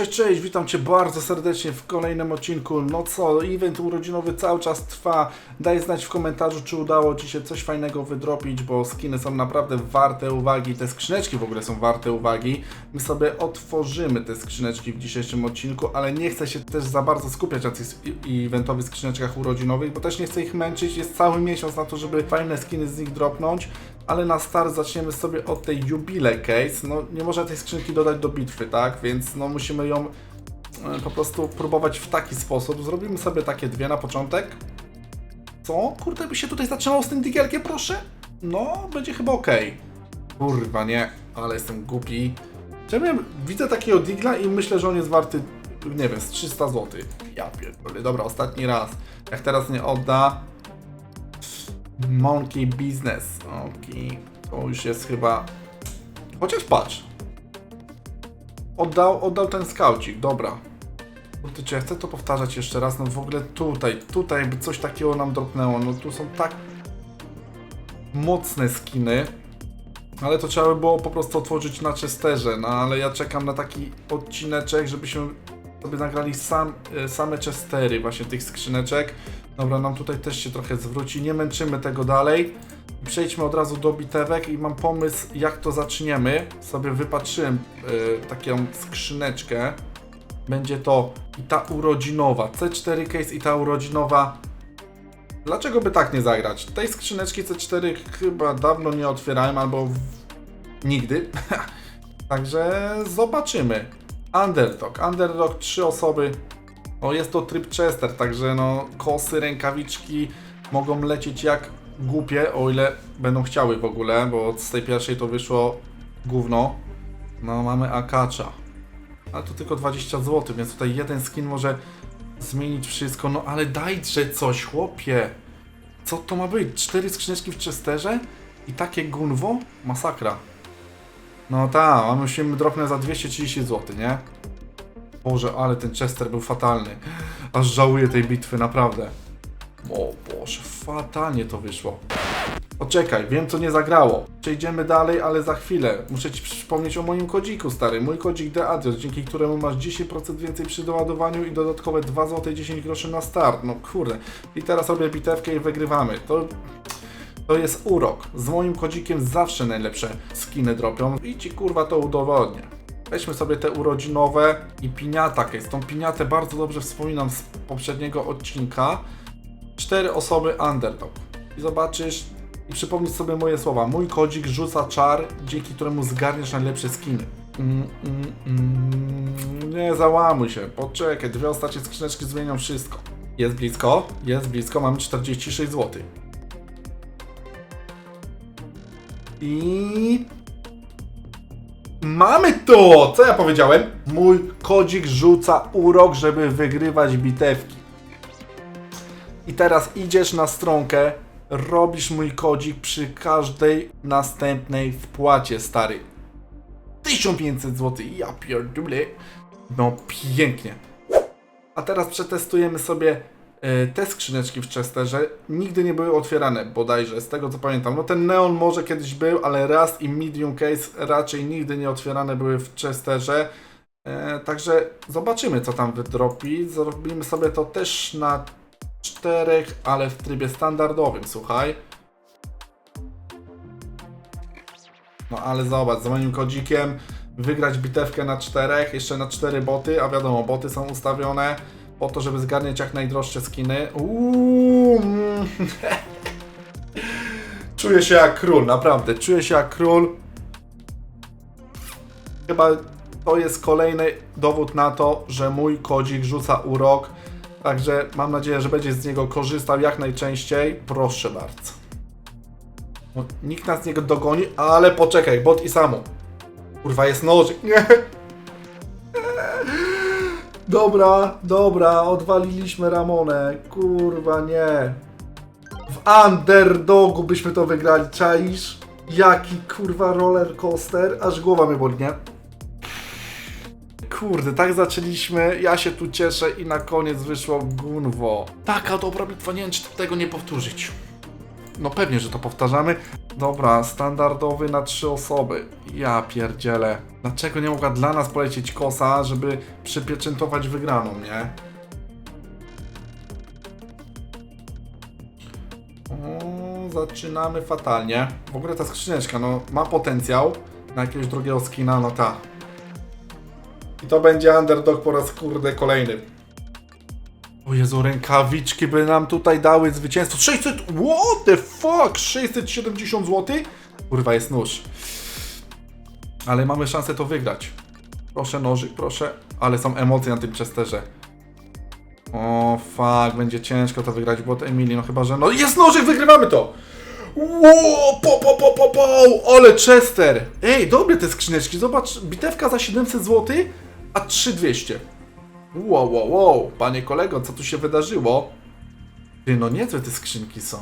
Cześć, cześć, witam Cię bardzo serdecznie w kolejnym odcinku. No co, event urodzinowy cały czas trwa. Daj znać w komentarzu, czy udało Ci się coś fajnego wydropić, bo skiny są naprawdę warte uwagi. Te skrzyneczki w ogóle są warte uwagi. My sobie otworzymy te skrzyneczki w dzisiejszym odcinku, ale nie chcę się też za bardzo skupiać na tych i- eventowych skrzyneczkach urodzinowych, bo też nie chcę ich męczyć. Jest cały miesiąc na to, żeby fajne skiny z nich dropnąć. Ale na start zaczniemy sobie od tej Jubile Case. No nie można tej skrzynki dodać do bitwy, tak? Więc no musimy ją e, po prostu próbować w taki sposób. Zrobimy sobie takie dwie na początek. Co? Kurde, by się tutaj zatrzymało z tym digielkiem, proszę? No, będzie chyba ok. Kurwa, nie, ale jestem głupi. Czemu widzę takiego digla i myślę, że on jest warty, nie wiem, z 300 zł. Ja pierdolę. Dobra, ostatni raz. Jak teraz nie odda, Monkey Business. Okej, to już jest chyba. Chociaż patrz. Oddał, oddał ten skaucik, dobra. Kurde, czy ja chcę to powtarzać jeszcze raz? No w ogóle tutaj, tutaj by coś takiego nam dropnęło. No tu są tak mocne skiny. Ale to trzeba by było po prostu otworzyć na Chesterze. No ale ja czekam na taki odcineczek, żebyśmy sobie nagrali sam, e, same Chestery właśnie tych skrzyneczek. Dobra, nam tutaj też się trochę zwróci. Nie męczymy tego dalej. Przejdźmy od razu do bitewek i mam pomysł, jak to zaczniemy. Sobie wypatrzyłem y, taką skrzyneczkę. Będzie to i ta urodzinowa. C4 case i ta urodzinowa. Dlaczego by tak nie zagrać? Tej skrzyneczki C4 chyba dawno nie otwierałem, albo w... nigdy. Także zobaczymy. Underdog. Underdog, trzy osoby. O, jest to tryb Chester, także no kosy, rękawiczki mogą lecieć jak głupie, o ile będą chciały w ogóle, bo z tej pierwszej to wyszło gówno. No, mamy Akacza. Ale to tylko 20 zł, więc tutaj jeden skin może zmienić wszystko. No ale dajże coś, chłopie. Co to ma być? Cztery skrzyneczki w Chesterze? I takie gunwo? Masakra. No tak, a musimy dropnąć za 230 zł, nie? Boże, ale ten Chester był fatalny. Aż żałuję tej bitwy, naprawdę. O Boże, fatalnie to wyszło. Poczekaj, wiem co nie zagrało. Przejdziemy dalej, ale za chwilę. Muszę Ci przypomnieć o moim kodziku, stary. Mój kodzik DeAdios, dzięki któremu masz 10% więcej przy doładowaniu i dodatkowe 2 zł 10 groszy na start. No kurde. I teraz robię bitewkę i wygrywamy. To... To jest urok. Z moim kodzikiem zawsze najlepsze skiny dropią i Ci kurwa to udowodnię. Weźmy sobie te urodzinowe i piniata case. Tą piniatę bardzo dobrze wspominam z poprzedniego odcinka. Cztery osoby underdog. I zobaczysz i przypomnisz sobie moje słowa. Mój kodzik rzuca czar, dzięki któremu zgarniesz najlepsze skiny. Mm, mm, mm. Nie załamuj się, poczekaj, dwie ostatnie skrzyneczki zmienią wszystko. Jest blisko, jest blisko, mamy 46 zł. I Mamy to! Co ja powiedziałem? Mój kodzik rzuca urok, żeby wygrywać bitewki. I teraz idziesz na stronkę, robisz mój kodzik przy każdej następnej wpłacie, stary. 1500 zł, ja pierdolę. No pięknie. A teraz przetestujemy sobie te skrzyneczki w Chesterze. Nigdy nie były otwierane, bodajże, z tego co pamiętam. No ten Neon może kiedyś był, ale raz i Medium Case raczej nigdy nie otwierane były w Chesterze. E, także zobaczymy, co tam wydropi. Zrobimy sobie to też na czterech, ale w trybie standardowym, słuchaj. No ale zobacz, z moim kodzikiem wygrać bitewkę na czterech, jeszcze na cztery boty, a wiadomo, boty są ustawione po to, żeby zgarniać jak najdroższe skiny. Mm. Czuję się jak król, naprawdę, czuję się jak król. Chyba to jest kolejny dowód na to, że mój kodzik rzuca urok. Także mam nadzieję, że będzie z niego korzystał jak najczęściej. Proszę bardzo. No, nikt nas nie dogoni, ale poczekaj, bot i samo. Kurwa, jest nożyk. Nie. Dobra, dobra, odwaliliśmy Ramonę. Kurwa, nie. W underdogu byśmy to wygrali, czaisz? Jaki kurwa roller coaster, aż głowa mnie boli, nie? Kurde, tak zaczęliśmy, ja się tu cieszę i na koniec wyszło gunwo. Taka dobra bitwa, nie wiem czy tego nie powtórzyć. No pewnie, że to powtarzamy. Dobra, standardowy na trzy osoby. Ja pierdzielę. Dlaczego nie mogła dla nas polecieć kosa, żeby przypieczętować wygraną, nie? O, zaczynamy fatalnie. W ogóle ta skrzyneczka, no, ma potencjał na jakiegoś drugiego skina, no ta. I to będzie underdog po raz kurde kolejny. O Jezu, rękawiczki by nam tutaj dały zwycięstwo. 600, what the fuck? 670 zł? Kurwa, jest nóż. Ale mamy szansę to wygrać. Proszę nożyk, proszę. Ale są emocje na tym Chesterze. O fuck, będzie ciężko to wygrać, bo to Emilii, no chyba, że... No jest nożyk, wygrywamy to! Ło, po, po, po, po, po, ale Chester! Ej, dobre te skrzyneczki, zobacz, bitewka za 700 zł, a 3200. Wow, wow, wow, panie kolego, co tu się wydarzyło? Ty, no niezłe te skrzynki są.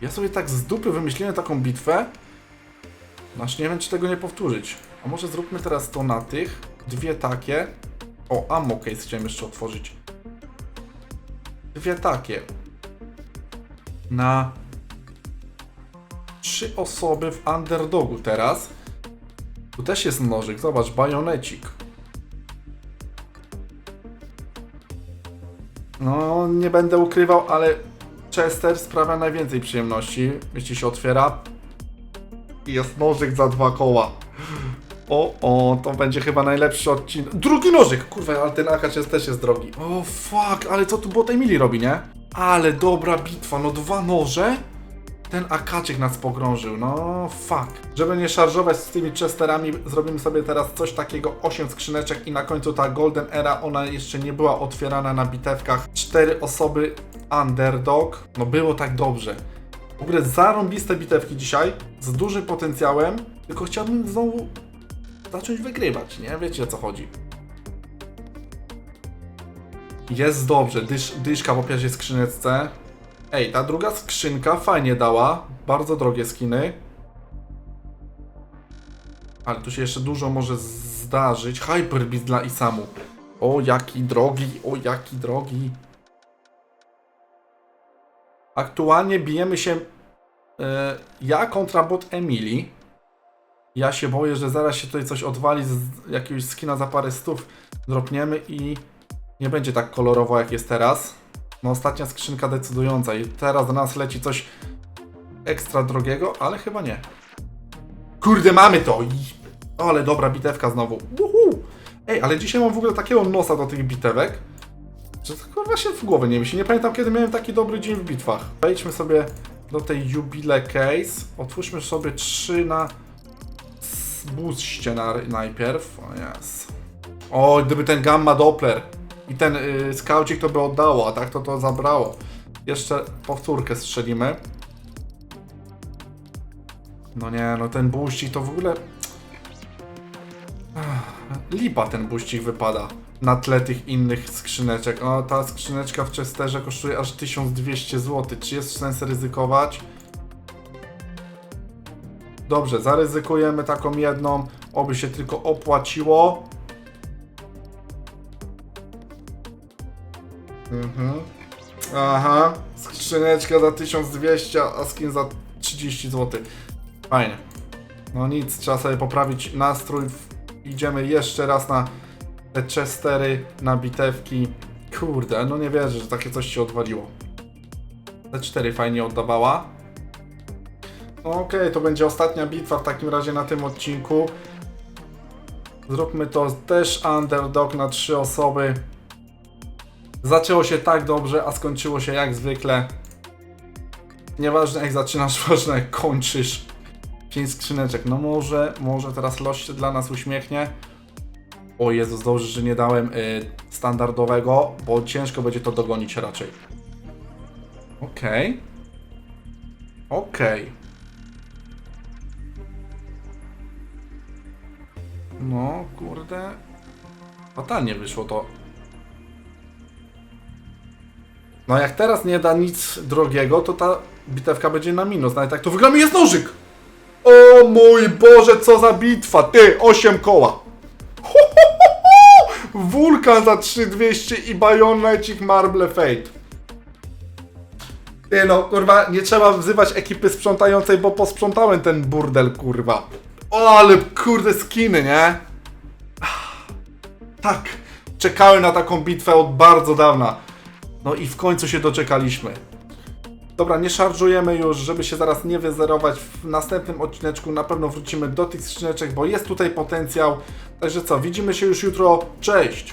Ja sobie tak z dupy wymyśliłem taką bitwę, aż nie wiem, czy tego nie powtórzyć. A może zróbmy teraz to na tych, dwie takie. O, ammo case chciałem jeszcze otworzyć. Dwie takie. Na trzy osoby w underdogu teraz. Tu też jest nożyk, zobacz, bajonecik. No, nie będę ukrywał, ale Chester sprawia najwięcej przyjemności, jeśli się otwiera. I jest nożyk za dwa koła. O, o, to będzie chyba najlepszy odcinek. Drugi nożyk! Kurwa, ale ten jest, też jest drogi. O, fuck, ale co tu bot Emily robi, nie? Ale dobra bitwa, no dwa noże? Ten akaczyk nas pogrążył, no fuck. Żeby nie szarżować z tymi chesterami, zrobimy sobie teraz coś takiego, 8 skrzyneczek i na końcu ta Golden Era, ona jeszcze nie była otwierana na bitewkach. 4 osoby, underdog, no było tak dobrze. W ogóle zarąbiste bitewki dzisiaj, z dużym potencjałem, tylko chciałbym znowu zacząć wygrywać, nie? Wiecie o co chodzi. Jest dobrze, dysz, dyszka po pierwszej skrzyneczce. Ej, ta druga skrzynka fajnie dała. Bardzo drogie skiny. Ale tu się jeszcze dużo może zdarzyć. Hyperbeast dla Isamu. O, jaki drogi, o, jaki drogi. Aktualnie bijemy się e, ja kontra bot Emily. Ja się boję, że zaraz się tutaj coś odwali z jakiegoś skina za parę stów. Dropniemy i nie będzie tak kolorowo jak jest teraz. No ostatnia skrzynka decydująca i teraz do nas leci coś ekstra drogiego, ale chyba nie. Kurde, mamy to! Ale dobra bitewka znowu. Uhu. Ej, ale dzisiaj mam w ogóle takiego nosa do tych bitewek, że to kurwa w głowie nie myśli. Nie pamiętam kiedy miałem taki dobry dzień w bitwach. Wejdźmy sobie do tej Jubile Case. Otwórzmy sobie trzy na booście na, najpierw. O jest. O, gdyby ten Gamma Doppler i ten y, skaucik to by oddało, a tak to to zabrało. Jeszcze powtórkę strzelimy. No nie, no ten buścik to w ogóle... Lipa ten buścik wypada na tle tych innych skrzyneczek. O, ta skrzyneczka w Chesterze kosztuje aż 1200 zł. Czy jest sens ryzykować? Dobrze, zaryzykujemy taką jedną, oby się tylko opłaciło. Mhm. Aha, skrzyneczka za 1200, a skin za 30 zł. Fajnie. No nic, trzeba sobie poprawić nastrój. Idziemy jeszcze raz na te chestery, na bitewki. Kurde, no nie wierzę, że takie coś się odwaliło. Te 4 fajnie oddawała. Okej, to będzie ostatnia bitwa w takim razie na tym odcinku. Zróbmy to też underdog na 3 osoby. Zaczęło się tak dobrze, a skończyło się jak zwykle. Nieważne jak zaczynasz, ważne jak kończysz. 5 skrzyneczek. No może, może teraz los się dla nas uśmiechnie. O Jezus, dobrze, że nie dałem y, standardowego, bo ciężko będzie to dogonić raczej. Okej. Okej. No, kurde. Fatalnie wyszło to. No jak teraz nie da nic drogiego, to ta bitewka będzie na minus. Nawet jak to wygramy, jest nożyk! O mój Boże, co za bitwa! Ty, 8 koła! Wulkan za 3200 i Bajonecik Marble Fate. Nie no, kurwa, nie trzeba wzywać ekipy sprzątającej, bo posprzątałem ten burdel, kurwa. O, ale kurde skiny, nie? Tak, czekałem na taką bitwę od bardzo dawna. No i w końcu się doczekaliśmy. Dobra, nie szarżujemy już, żeby się zaraz nie wyzerować. W następnym odcineczku na pewno wrócimy do tych skrzyneczek, bo jest tutaj potencjał. Także co, widzimy się już jutro. Cześć!